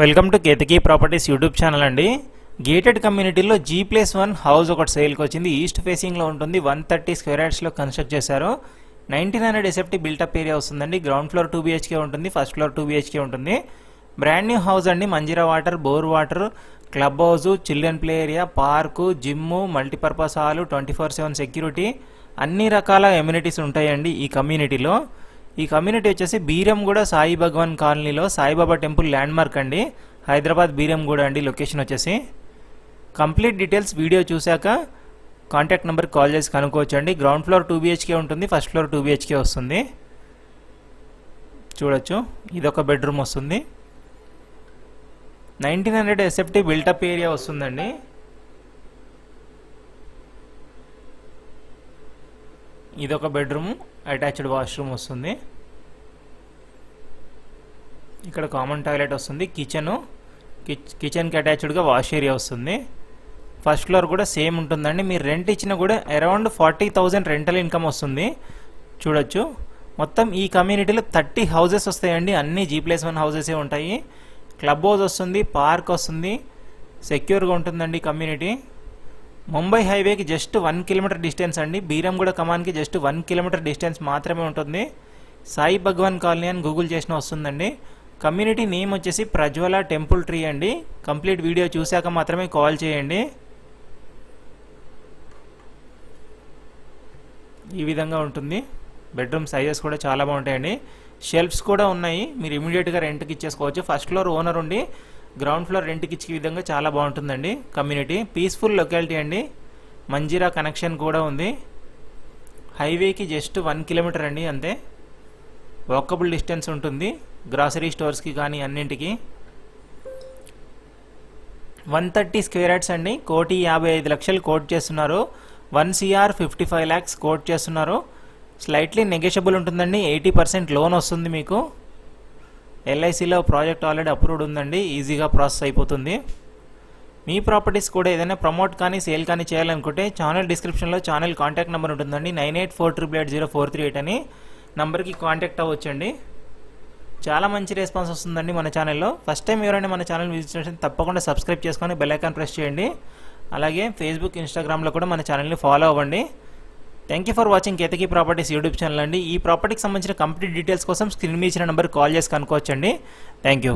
Welcome to Ketaki properties YouTube channel అండి. Gated కమ్యూనిటీలో G plus one house ఒకటి సేల్కి వచ్చింది. ఈస్ట్ ఫేసింగ్లో ఉంటుంది. వన్ థర్టీ స్క్వేర్ యార్డ్స్లో కన్స్ట్రక్ట్ చేశారు. Nineteen hundred SFT built up area వస్తుందండి. గ్రౌండ్ ఫ్లోర్ టూ బీహెచ్కే ఉంటుంది. ఫస్ట్ ఫ్లోర్ టూ బీహెచ్కే ఉంటుంది. బ్రాండ్ న్యూ హౌస్ అండి. Manjeera water bore water club house children play area park gym multipurpose hall twenty four seven security అన్ని రకాల amenities ఉంటాయండి ఈ కమ్యూనిటీలో ఈ కమ్యూనిటీ వచ్చేసి బీరంగూడ సాయి భగవాన్ కాలనీలో సాయిబాబా టెంపుల్ ల్యాండ్ మార్క్ అండి. హైదరాబాద్ బీరంగూడ అండి లొకేషన్ వచ్చేసి. కంప్లీట్ డీటెయిల్స్ వీడియో చూశాక కాంటాక్ట్ నెంబర్ కాల్ చేసి కనుక్కోవచ్చు అండి గ్రౌండ్ ఫ్లోర్ టూ బీహెచ్కే ఉంటుంది ఫస్ట్ ఫ్లోర్ టూ బీహెచ్కే వస్తుంది. చూడొచ్చు ఇదొక బెడ్రూమ్ వస్తుంది. Nineteen hundred SFT built up area వస్తుందండి. ఇదొక బెడ్రూమ్ అటాచ్డ్ వాష్రూమ్ వస్తుంది. ఇక్కడ కామన్ టాయిలెట్ వస్తుంది. కిచెను కిచెన్కి అటాచ్డ్గా వాష్ ఏరియా వస్తుంది. ఫస్ట్ ఫ్లోర్ కూడా సేమ్ ఉంటుందండి. మీరు రెంట్ ఇచ్చినా కూడా around forty thousand rental income వస్తుంది. చూడొచ్చు. మొత్తం ఈ కమ్యూనిటీలో థర్టీ హౌజెస్ వస్తాయండి. అన్ని జీ ప్లస్ వన్ హౌజెసే ఉంటాయి. క్లబ్ హౌస్ వస్తుంది పార్క్ వస్తుంది. సెక్యూర్గా ఉంటుందండి కమ్యూనిటీ ముంబై హైవేకి జస్ట్ వన్ కిలోమీటర్ డిస్టెన్స్ అండి. బీరంగూడ కమాన్కి జస్ట్ వన్ కిలోమీటర్ డిస్టెన్స్ మాత్రమే ఉంటుంది. సాయి భగవాన్ కాలనీ అని గూగుల్ చేసిన వస్తుందండి. కమ్యూనిటీ నేమ్ వచ్చేసి ప్రజ్వల టెంపుల్ ట్రీ అండి. కంప్లీట్ వీడియో చూశాక మాత్రమే కాల్ చేయండి. ఈ విధంగా ఉంటుంది. బెడ్రూమ్ సైజెస్ కూడా చాలా బాగుంటాయండి. షెల్ఫ్స్ కూడా ఉన్నాయి. మీరు ఇమీడియట్గా రెంట్కి ఇచ్చేసుకోవచ్చు. ఫస్ట్ ఫ్లోర్ ఓనర్ ఉండి గ్రౌండ్ ఫ్లోర్ రెంట్కి ఇచ్చే విధంగా చాలా బాగుంటుందండి కమ్యూనిటీ. పీస్ఫుల్ లొకాలిటీ అండి. మంజీరా కనెక్షన్ కూడా ఉంది. హైవేకి జస్ట్ వన్ కిలోమీటర్ అండి అంతే. వాకబుల్ డిస్టెన్స్ ఉంటుంది. గ్రాసరీ స్టోర్స్కి కానీ అన్నింటికి. వన్ థర్టీ స్క్వేర్ యార్డ్స్ అండి. కోటి యాభై ఐదు లక్షలు కోట్ చేస్తున్నారు. One CR fifty five lakhs quote చేస్తున్నారు. స్లైట్లీ నెగెషబుల్ ఉంటుందండి. ఎయిటీ పర్సెంట్ లోన్ వస్తుంది మీకు. ఎల్ఐసిలో ప్రాజెక్ట్ ఆల్రెడీ అప్రూవ్డ్ ఉందండి. ఈజీగా ప్రాసెస్ అయిపోతుంది. మీ ప్రాపర్టీస్ కూడా ఏదైనా ప్రమోట్ కానీ సేల్ కానీ చేయాలనుకుంటే ఛానల్ డిస్క్రిప్షన్లో ఛానల్ కాంటాక్ట్ నెంబర్ ఉంటుందండి. Nine eight four triple eight zero four three eight అని. నంబర్కి కాంటాక్ట్ అవ్వచ్చండి. చాలా మంచి రెస్పాన్స్ వస్తుందండి మన ఛానల్లో. ఫస్ట్ టైం ఎవరైనా మన ఛానల్ విజిట్ చేస్తే తప్పకుండా సబ్స్క్రైబ్ చేసుకొని బెల్ ఐకాన్ ప్రెస్ చేయండి. అలాగే ఫేస్బుక్ ఇన్స్టాగ్రామ్లో కూడా మన ఛానల్ని ఫాలో అవ్వండి. Thank you for watching Ketaki properties YouTube channel అండి. ఈ ప్రాపర్టీకి సంబంధించిన కంప్లీట్ డీటెయిల్స్ కోసం స్క్రీన్ మీద ఇచ్చిన నెంబర్ కాల్ చేసి కనుక్కోవచ్చండి. Thank you.